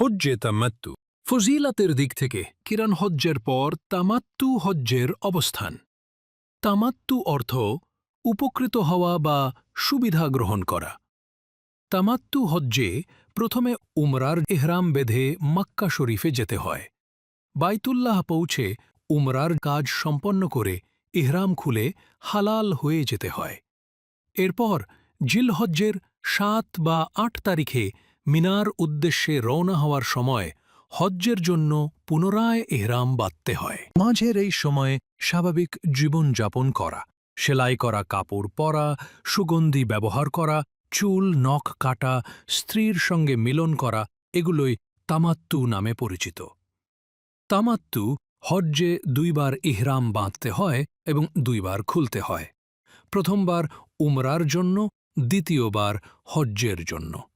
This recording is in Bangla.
হজ্জে তামাত্তু। ফজিলাতের দিক থেকে কিরান হজ্জের পর তামাত্তু হজ্জের অবস্থান। তামাত্তু অর্থ উপকৃত হওয়া বা সুবিধা গ্রহণ করা। তামাত্তু হজ্জে প্রথমে উমরার এহরাম বেঁধে মক্কা শরীফে যেতে হয়। বাইতুল্লাহ পৌঁছে উমরার কাজ সম্পন্ন করে ইহরাম খুলে হালাল হয়ে যেতে হয়। এরপর জিলহজ্জের সাত বা আট তারিখে মিনার উদ্দেশ্যে রওনা হওয়ার সময় হজ্জের জন্য পুনরায় এহরাম বাঁধতে হয়। মাঝের এই সময়ে স্বাভাবিক জীবনযাপন করা, সেলাই করা কাপড় পরা, সুগন্ধি ব্যবহার করা, চুল, নখ কাটা, স্ত্রীর সঙ্গে মিলন করা, এগুলোই তামাত্তু নামে পরিচিত। তামাত্তু হজ্জে দুইবার ইহরাম বাঁধতে হয় এবং দুইবার খুলতে হয়। প্রথমবার উমরার জন্য, দ্বিতীয়বার হজ্জের জন্য।